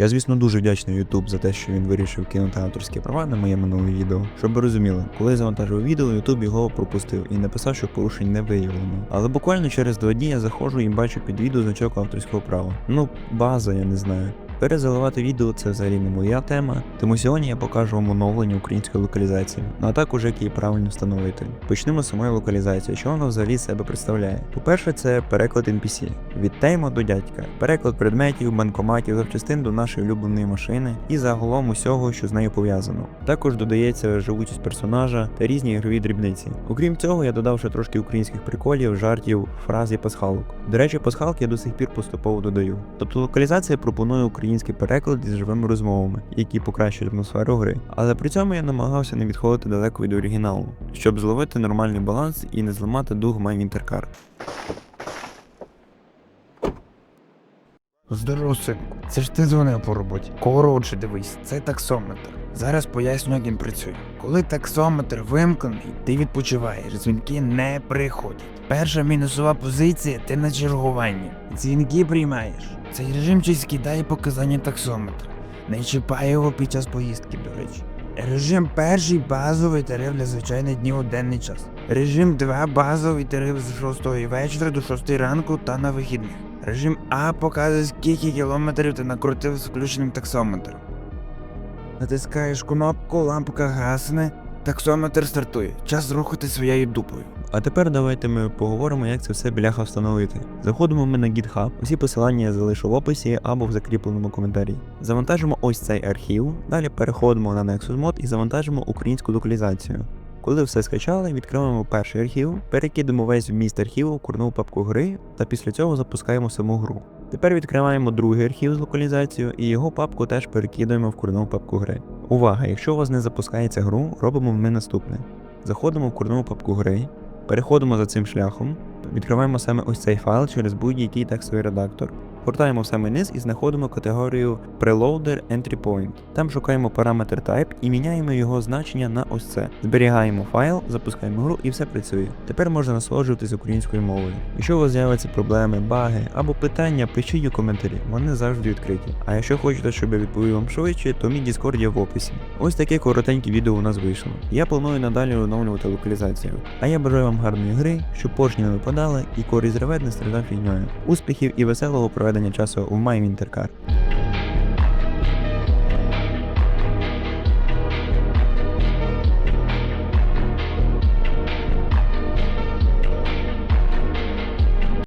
Я, звісно, дуже вдячний YouTube за те, що він вирішив кинути авторські права на моє минуле відео. Щоб ви розуміли, коли я завантажив відео, YouTube його пропустив і написав, що порушень не виявлено. Але буквально через два дні я заходжу і бачу під відео значок авторського права. Ну, база, я не знаю. Перезаливати відео це взагалі не моя тема, тому сьогодні я покажу вам оновлення української локалізації, ну а також як її правильно встановити. Почнемо з самої локалізації, що вона взагалі себе представляє. По-перше, це переклад NPC від тейма до дядька, переклад предметів, банкоматів, запчастин до нашої улюбленої машини і загалом усього, що з нею пов'язано. Також додається живучість персонажа та різні ігрові дрібниці. Окрім цього, я додав ще трошки українських приколів, жартів, фраз і пасхалок. До речі, пасхалки я до сих пір поступово додаю. Тобто локалізація пропонує український переклад із живими розмовами, які покращують атмосферу гри. Але при цьому я намагався не відходити далеко від оригіналу, щоб зловити нормальний баланс і не зламати дух My Winter Car. Здоров, синку. Це ж ти дзвонив по роботі. Коротше, дивись, це таксометр. Зараз поясню, як він працює. Коли таксометр вимкнений, ти відпочиваєш, дзвінки не приходять. Перша мінусова позиція ти на чергуванні. Дзвінки приймаєш. Цей режим чи скидає показання таксометра. Не чіпай його під час поїздки, до речі. Режим перший базовий тариф для звичайних днів у денний час. Режим 2 базовий тариф з 6 вечора до 6 ранку та на вихідних. Режим А показує скільки кілометрів ти накрутив з включеним таксометром. Натискаєш кнопку, лампка гасне, таксометр стартує. Час рухати своєю дупою. А тепер давайте ми поговоримо, як це все бляха встановити. Заходимо ми на GitHub, усі посилання я залишу в описі або в закріпленому коментарі. Завантажимо ось цей архів, далі переходимо на Nexus Mod і завантажимо українську локалізацію. Коли все скачали, відкриваємо перший архів, перекидемо весь вміст архіву в курну папку гри та після цього запускаємо саму гру. Тепер відкриваємо другий архів з локалізацією і його папку теж перекидаємо в курну папку гри. Увага! Якщо у вас не запускається гру, робимо ми наступне. Заходимо в курну папку гри, переходимо за цим шляхом, відкриваємо саме ось цей файл через будь-який текстовий редактор. Гортаємо в самий низ і знаходимо категорію Preloader Entry Point. Там шукаємо параметр Type і міняємо його значення на ось це. Зберігаємо файл, запускаємо гру і все працює. Тепер можна насолоджуватись українською мовою. Якщо у вас з'являться проблеми, баги або питання, пишіть у коментарі, вони завжди відкриті. А якщо хочете, щоб я відповів вам швидше, то мій Discord є в описі. Ось таке коротеньке відео у нас вийшло. Я планую надалі оновлювати локалізацію. А я бажаю вам гарної гри, щоб поршні не випадали і користь ревет не страждав фігньою. Успіхів і веселого проведення часу в My Winter Car.